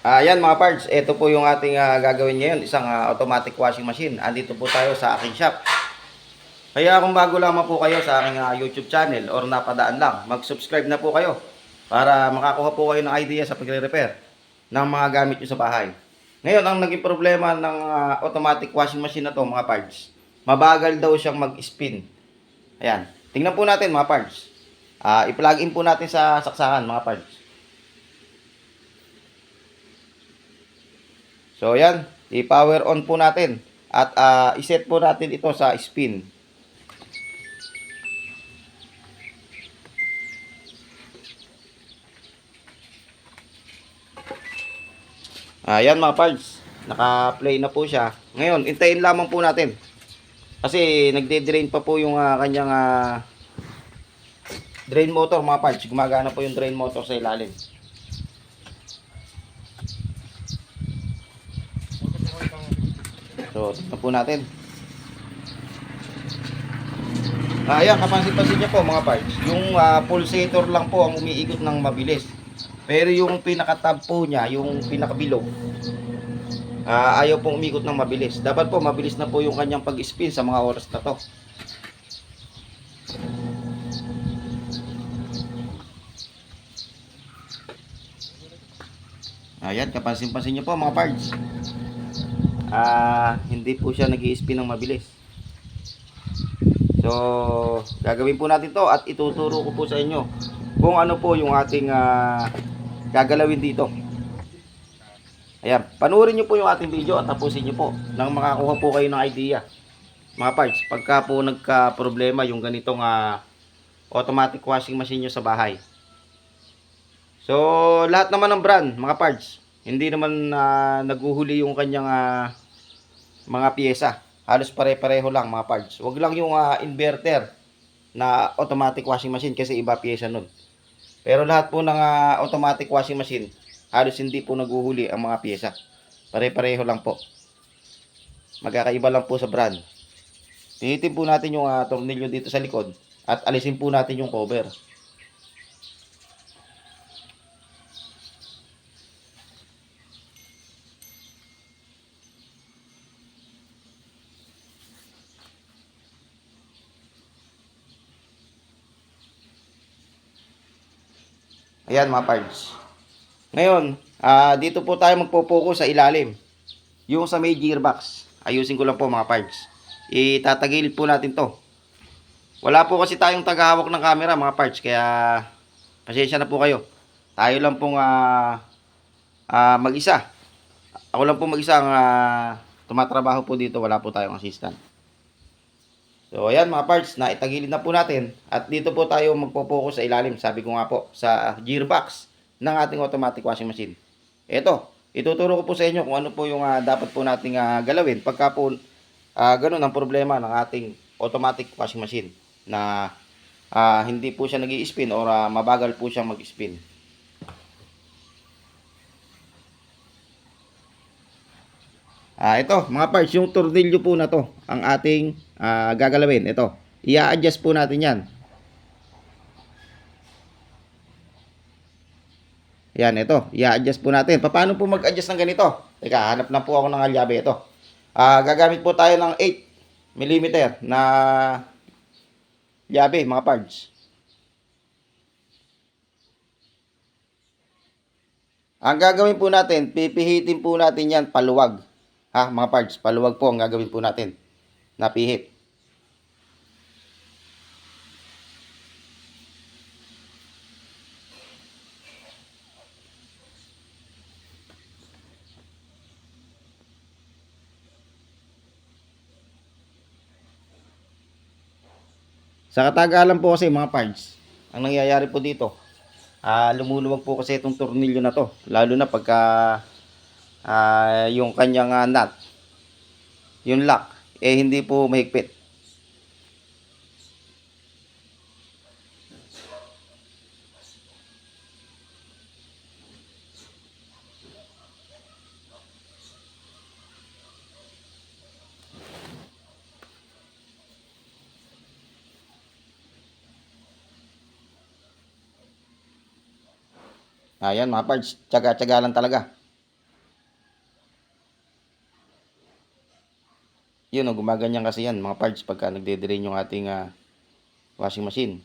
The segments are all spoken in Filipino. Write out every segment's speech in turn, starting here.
Ayan mga parts, ito po yung ating ah, gagawin ngayon, isang ah, automatic washing machine. Andito po tayo sa aking shop. Kaya kung bago lamang po kayo sa aking ah, YouTube channel or napadaan lang, mag-subscribe na po kayo para makakuha po kayo ng idea sa pagre-repair ng mga gamit nyo sa bahay. Ngayon, ang naging problema ng ah, automatic washing machine na to mga parts, mabagal daw siyang mag-spin. Ayan, tingnan po natin mga parts. Ah, i-plug in po natin sa saksakan mga parts. So yan, i-power on po natin at ah, i-set po natin ito sa spin. Ayan mga parts, naka-play na po siya. Ngayon, intayin lamang po natin. Kasi nagde-drain pa po yung ah, kanyang ah, drain motor mga parts. Gumagana po yung drain motor sa ilalim. So, tignan po natin. Ah, Ayan, kapansin-pansin niyo po mga parts. Yung ah, pulsator lang po ang umiikot ng mabilis. Pero yung pinaka-tab po niya, yung pinaka-bilog, ah, ayaw pong umikot ng mabilis. Dapat po mabilis na po yung kanyang pag-spin sa mga oras na to. Ayan, kapansin-pansin niyo po mga parts. Ah, hindi po siya nag spin ng mabilis. So, gagawin po natin to at ituturo ko po sa inyo kung ano po yung ating ah, gagalawin dito. Ayan, panoorin nyo po yung ating video at tapusin nyo po nang makakuha po kayo ng idea. Mga parts, pagka po nagka-problema yung ganitong ah, automatic washing machine nyo sa bahay. So, lahat naman ng brand, mga parts, hindi naman ah, naguhuli yung kanyang ah, mga pyesa. Halos pare-pareho lang mga parts. Huwag lang yung ah, inverter na automatic washing machine kasi iba pyesa nun. Pero lahat po ng ah, automatic washing machine, halos hindi po naguhuli ang mga pyesa. Pare-pareho lang po. Magkakaiba lang po sa brand. Tinitin po natin yung ah, tornilyo dito sa likod at alisin po natin yung cover. Ayan mga parts. Ngayon, ah, dito po tayo magpo-focus sa ilalim. Yung sa may gearbox. Ayusin ko lang po mga parts. Itatagilid po natin to. Wala po kasi tayong tagahawak ng camera mga parts. Kaya pasensya na po kayo. Tayo lang pong ah, ah, mag-isa. Ako lang po mag-isa ang ah, tumatrabaho po dito. Wala po tayong assistant. So, ayan mga parts, na itagilid na po natin. At dito po tayo magpo-focus sa ilalim. Sabi ko nga po, sa gearbox ng ating automatic washing machine. Ito, ituturo ko po sa inyo kung ano po yung ah, dapat po nating ah, galawin pagka po ah, ganun ang problema ng ating automatic washing machine na ah, hindi po siya nag spin or ah, mabagal po siyang mag-spin. Ah, ito, mga parts, yung tornilyo po na to, ang ating ah, gagalawin. Ito, i-adjust po natin yan. Yan, ito, i-adjust po natin. Paano po mag-adjust ng ganito? Teka, hanap na po ako ng alyabe. Ito, ah, gagamit po tayo ng 8 mm na yabe, mga parts. Ang gagawin po natin, pipihitin po natin yan paluwag. Ha, mga parts, paluwag po ang gagawin po natin. Napihit. Sa katagalan po kasi mga parts, ang nangyayari po dito, ah lumuluwag po kasi itong tornilyo na to. Lalo na pagka ah yung kanyang ah, nut, yung lock, eh hindi po mahigpit. Ayan mga parts, tsaga-tsaga lang talaga. Yun o, gumaganyan kasi yan mga parts pagka nagde-drain yung ating ah, washing machine.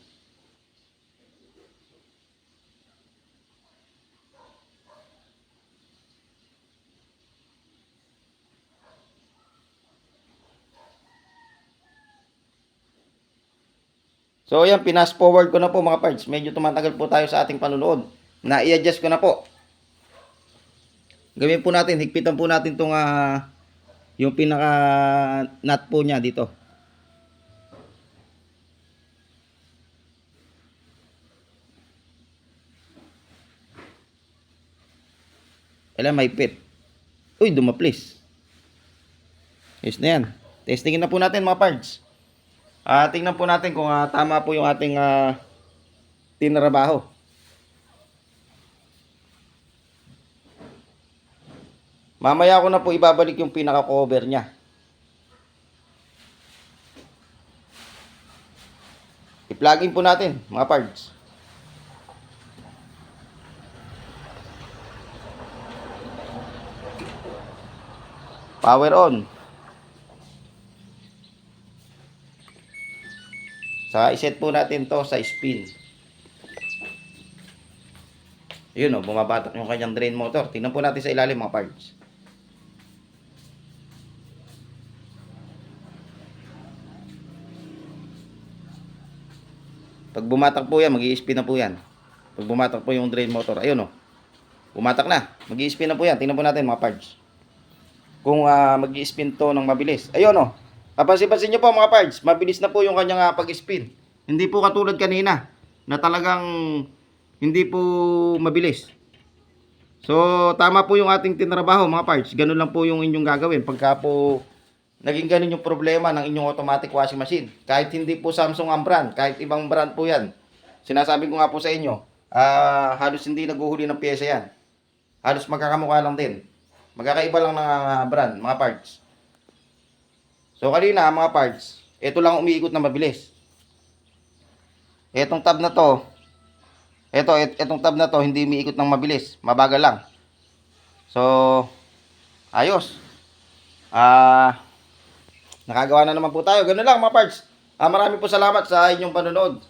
So ayan, pinas forward ko na po mga parts. Medyo tumatagal po tayo sa ating panunood. Na i-adjust ko na po. Gawin po natin, higpitan po natin tong ah, yung pinaka nut po niya dito. Kailan may pit. Uy, dumaplis. Yes na yan. Testingin na po natin mga parts. Ah, tingnan po natin kung ah, tama po yung ating ah, tinrabaho. Mamaya ko na po ibabalik yung pinaka-cover niya. I-plugin po natin, mga parts. Power on. Saka iset po natin to sa spin. Yun o, bumabatok yung kanyang drain motor. Tingnan po natin sa ilalim mga parts. Pag bumatak po yan, mag spin na po yan. Pag bumatak po yung drain motor, ayun o. Bumatak na. mag spin na po yan. Tingnan po natin mga parts. Kung ah, mag spin to ng mabilis. Ayun o. Kapansin-pansin nyo po mga parts, mabilis na po yung kanyang ah, pag-spin. Hindi po katulad kanina na talagang hindi po mabilis. So, tama po yung ating tinrabaho mga parts. Ganun lang po yung inyong gagawin pagka po naging ganun yung problema ng inyong automatic washing machine. Kahit hindi po Samsung ang brand, kahit ibang brand po yan. Sinasabi ko nga po sa inyo, ah halos hindi naguhuli ng pyesa yan. Halos magkakamukha lang din. Magkakaiba lang ng ah, brand, mga parts. So kanina mga parts, ito lang umiikot na mabilis. Etong tab na to, ito, et, etong tab na to hindi umiikot ng mabilis, mabagal lang. So, ayos. Ah, nakagawa na naman po tayo. Ganun lang mga parts. Ah, marami po salamat sa inyong panonood.